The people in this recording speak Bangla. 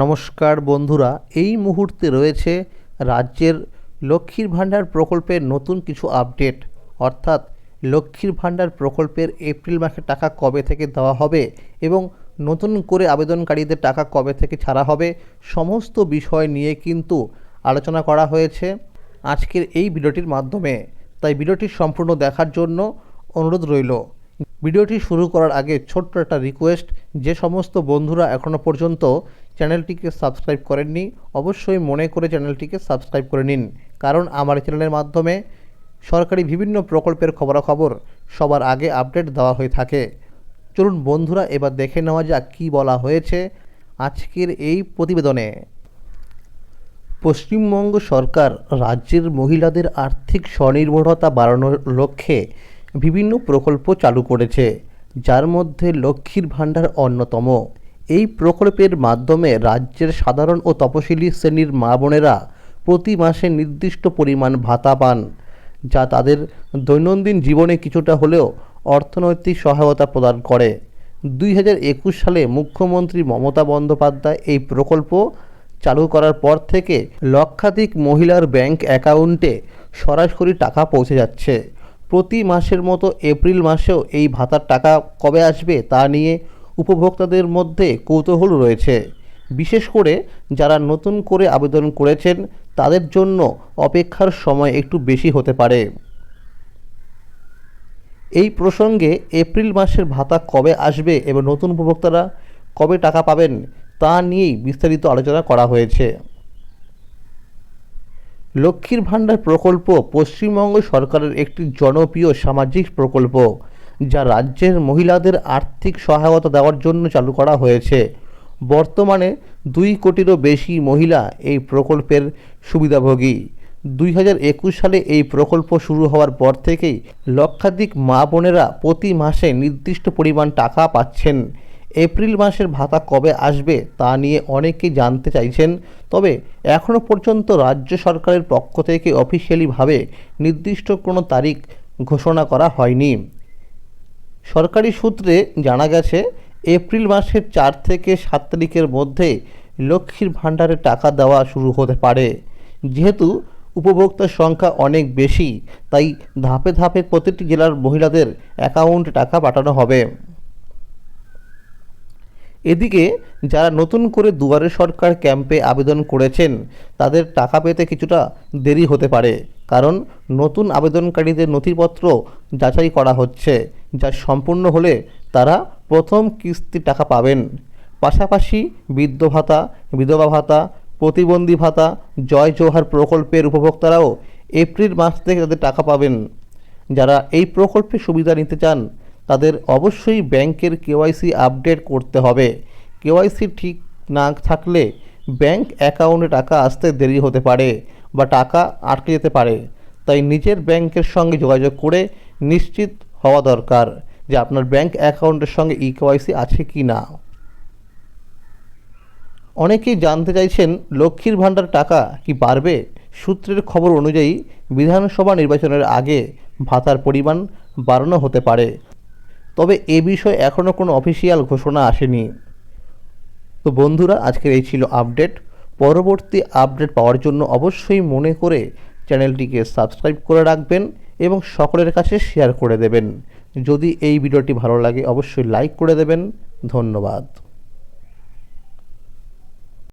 নমস্কার বন্ধুরা, এই মুহূর্তে রয়েছে রাজ্যের লক্ষ্মীর ভাণ্ডার প্রকল্পের নতুন কিছু আপডেট। অর্থাৎ লক্ষ্মীর ভাণ্ডার প্রকল্পের এপ্রিল মাসে টাকা কবে থেকে দেওয়া হবে এবং নতুন করে আবেদনকারীদের টাকা কবে থেকে ছাড়া হবে, সমস্ত বিষয় নিয়ে কিন্তু আলোচনা করা হয়েছে আজকের এই ভিডিওটির মাধ্যমে। তাই ভিডিওটি সম্পূর্ণ দেখার জন্য অনুরোধ রইল। ভিডিওটি শুরু করার আগে ছোট্ট একটা রিকোয়েস্ট যে সমস্ত বন্ধুরা এখনও পর্যন্ত চ্যানেলটিকে সাবস্ক্রাইব করেননি, অবশ্যই মনে করে চ্যানেলটিকে সাবস্ক্রাইব করে নিন, কারণ আমার চ্যানেলের মাধ্যমে সরকারি বিভিন্ন প্রকল্পের খবরাখবর সবার আগে আপডেট দেওয়া হয়ে থাকে। চলুন বন্ধুরা, এবার দেখে নেওয়া যাক কী বলা হয়েছে আজকের এই প্রতিবেদনে। পশ্চিমবঙ্গ সরকার রাজ্যের মহিলাদের আর্থিক স্বনির্ভরতা বাড়ানোর লক্ষ্যে বিভিন্ন প্রকল্প চালু করেছে, যার মধ্যে লক্ষ্মীর ভাণ্ডার অন্যতম। এই প্রকল্পের মাধ্যমে রাজ্যের সাধারণ ও তপশিলি শ্রেণির মা বোনেরা প্রতি মাসে নির্দিষ্ট পরিমাণ ভাতা পান, যা তাদের দৈনন্দিন জীবনে কিছুটা হলেও অর্থনৈতিক সহায়তা প্রদান করে। দুই হাজার একুশ সালে মুখ্যমন্ত্রী মমতা বন্দ্যোপাধ্যায় এই প্রকল্প চালু করার পর থেকে লক্ষাধিক মহিলার ব্যাংক অ্যাকাউন্টে সরাসরি টাকা পৌঁছে যাচ্ছে। প্রতি মাসের মতো এপ্রিল মাসেও এই ভাতার টাকা কবে আসবে তা নিয়ে উপভোক্তাদের মধ্যে কৌতূহল রয়েছে। বিশেষ করে যারা নতুন করে আবেদন করেছেন, তাদের জন্য অপেক্ষার সময় একটু বেশি হতে পারে। এই প্রসঙ্গে এপ্রিল মাসের ভাতা কবে আসবে এবং নতুন উপভোক্তারা কবে টাকা পাবেন, তা নিয়েই বিস্তারিত আলোচনা করা হয়েছে। লক্ষ্মীর ভাণ্ডার প্রকল্প পশ্চিমবঙ্গ সরকারের একটি জনপ্রিয় সামাজিক প্রকল্প। যা রাজ্যের মহিলাদের আর্থিক সহায়তা দেওয়ার জন্য চালু করা হয়েছে। বর্তমানে দুই কোটিরও বেশি মহিলা এই প্রকল্পের সুবিধাভোগী। দুই হাজার একুশ সালে এই প্রকল্প শুরু হওয়ার পর থেকেই লক্ষাধিক মা বোনেরা প্রতি মাসে নির্দিষ্ট পরিমাণ টাকা পাচ্ছেন। এপ্রিল মাসের ভাতা কবে আসবে তা নিয়ে অনেকেই জানতে চাইছেন, তবে এখনও পর্যন্ত রাজ্য সরকারের পক্ষ থেকে অফিসিয়ালিভাবে নির্দিষ্ট কোনো তারিখ ঘোষণা করা হয়নি। সরকারি সূত্রে জানা গেছে, এপ্রিল মাসের চার থেকে সাত তারিখের মধ্যে লক্ষ্মীর ভাণ্ডারে টাকা দেওয়া শুরু হতে পারে। যেহেতু উপভোক্তার সংখ্যা অনেক বেশি, তাই ধাপে ধাপে প্রতিটি জেলার মহিলাদের অ্যাকাউন্টে টাকা পাঠানো হবে। এদিকে, যারা নতুন করে দুয়ারে সরকার ক্যাম্পে আবেদন করেছেন, তাদের টাকা পেতে কিছুটা দেরি হতে পারে। কারণ নতুন আবেদনকারীদের নথিপত্র যাচাই করা হচ্ছে, যা সম্পূর্ণ হলে তারা প্রথম কিস্তি টাকা পাবেন। পাশাপাশি বৃদ্ধ ভাতা, বিধবা ভাতা, প্রতিবন্ধী ভাতা, জয় জোহার প্রকল্পের উপভোক্তারাও এপ্রিল মাস থেকে তাদের টাকা পাবেন। যারা এই প্রকল্পে সুবিধা নিতে চান, তাদের অবশ্যই ব্যাংকের কেওয়াইসি আপডেট করতে হবে। কেওয়াইসি ঠিক না থাকলে ব্যাংক অ্যাকাউন্টে টাকা আসতে দেরি হতে পারে। বা টাকা আটকে যেতে পারে, তাই নিজের ব্যাংকের সঙ্গে যোগাযোগ করে নিশ্চিত হওয়া দরকার যে আপনার ব্যাংক অ্যাকাউন্টের সঙ্গে ই কেওয়াইসি আছে কি না। অনেকেই জানতে চাইছেন, লক্ষ্মীর ভাণ্ডার টাকা কি বাড়বে? সূত্রের খবর অনুযায়ী, বিধানসভা নির্বাচনের আগে ভাতার পরিমাণ বাড়ানো হতে পারে। তবে এ বিষয়ে এখনও কোনো অফিসিয়াল ঘোষণা আসেনি। তো বন্ধুরা, আজকের এই ছিল আপডেট। পরবর্তী আপডেট পাওয়ার জন্য অবশ্যই মনে করে চ্যানেলটিকে সাবস্ক্রাইব করে রাখবেন এবং সকলের কাছে শেয়ার করে দেবেন। যদি এই ভিডিওটি ভালো লাগে, অবশ্যই লাইক করে দেবেন। ধন্যবাদ।